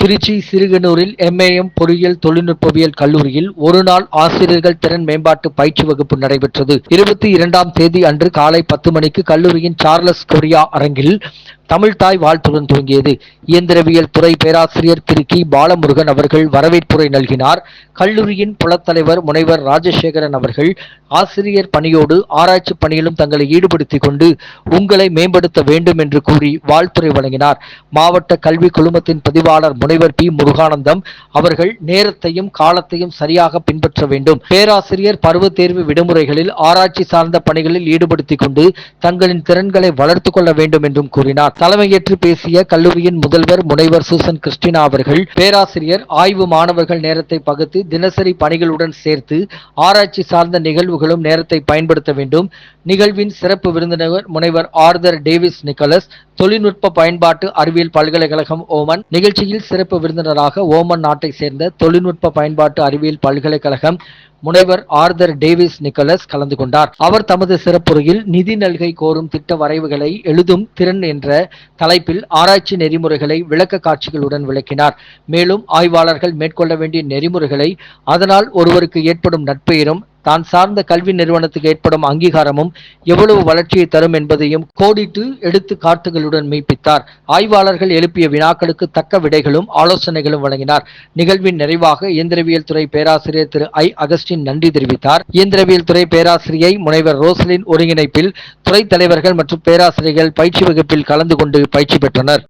Trichy சிறுகனூரில் MAM பொறியியல் தொழில்நுட்பவியல் கல்லூரியில் ஒரு நாள் ஆசிரியர்கள் திறன் மேம்பாட்டு பயிற்சி வகுப்பு நடைபெற்றது. இருபத்தி இரண்டாம் தேதி அன்று காலை பத்து மணிக்கு கல்லூரியின் சார்லஸ் கொரியா அரங்கில் தமிழ்தாய் வாழ்த்துடன் துவங்கியது. இயந்திரவியல் துறை பேராசிரியர் திரு கி. பாலமுருகன் அவர்கள் வரவேற்புரை நல்கினார். கல்லூரியின் புலத்தலைவர் முனைவர் ராஜசேகரன் அவர்கள் ஆசிரியர் பணியோடு ஆராய்ச்சி பணியிலும் தங்களை ஈடுபடுத்திக் கொண்டு உங்களை மேம்படுத்த வேண்டும் என்று கூறி வாழ்த்துரை வழங்கினார். மாவட்ட கல்வி குழுமத்தின் பதிவாளர் முனைவர் பி. முருகானந்தம் அவர்கள் நேரத்தையும் காலத்தையும் சரியாக பின்பற்ற வேண்டும். பேராசிரியர் பருவ தேர்வு விடுமுறைகளில் ஆராய்ச்சி சார்ந்த பணிகளில் ஈடுபடுத்திக் கொண்டு தங்களின் திறன்களை வளர்த்துக் கொள்ள வேண்டும் என்றும் கூறினார். தலைமையேற்று பேசிய கல்லூரியின் முதல்வர் முனைவர் சூசன் கிறிஸ்டினா அவர்கள் பேராசிரியர் ஆய்வு மாணவர்கள் நேரத்தை பகுத்து தினசரி பணிகளுடன் சேர்த்து ஆராய்ச்சி சார்ந்த நிகழ்வுகளும் நேரத்தை பயன்படுத்த வேண்டும். நிகழ்வின் சிறப்பு விருந்தினர் முனைவர் ஆர்தர் டேவிஸ் நிக்கலஸ் தொழில்நுட்ப பயன்பாட்டு அறிவியல் பல்கலைக்கழகம் ஓமன் நிகழ்ச்சியில் சிறப்பு விருந்தினராக ஓமன் நாட்டை சேர்ந்த தொழில்நுட்ப பயன்பாட்டு அறிவியல் பல்கலைக்கழகம் முனைவர் ஆர்தர் டேவிஸ் நிக்கலஸ் கலந்து கொண்டார். அவர் தமது சிறப்புரையில் நிதி நல்கை கோரும் திட்ட வரைவுகளை எழுதும் திறன் என்ற தலைப்பில் ஆராய்ச்சி நெறிமுறைகளை விளக்க காட்சிகளுடன் விளக்கினார். மேலும் ஆய்வாளர்கள் மேற்கொள்ள வேண்டிய நெறிமுறைகளை அதனால் ஒருவருக்கு ஏற்படும் நட்பெயரும் தான் சார்ந்த கல்வி நிறுவனத்துக்கு ஏற்படும் அங்கீகாரமும் எவ்வளவு வளர்ச்சியை தரும் என்பதையும் கோடிட்டு எடுத்து காட்டுகளுடன் மெய்ப்பித்தார் ஆய்வாளர்கள் எழுப்பிய வினாக்களுக்கு தக்க விடைகளும் ஆலோசனைகளும் வழங்கினார். நிகழ்வின் நிறைவாக இயந்திரவியல் துறை பேராசிரியர் திரு ஐ. அகஸ்டின் நன்றி தெரிவித்தார். இயந்திரவியல் துறை பேராசிரியை முனைவர் ரோசலின் ஒருங்கிணைப்பில் துறை தலைவர்கள் மற்றும் பேராசிரியர்கள் பயிற்சி வகுப்பில் கலந்து கொண்டு பயிற்சி பெற்றனர்.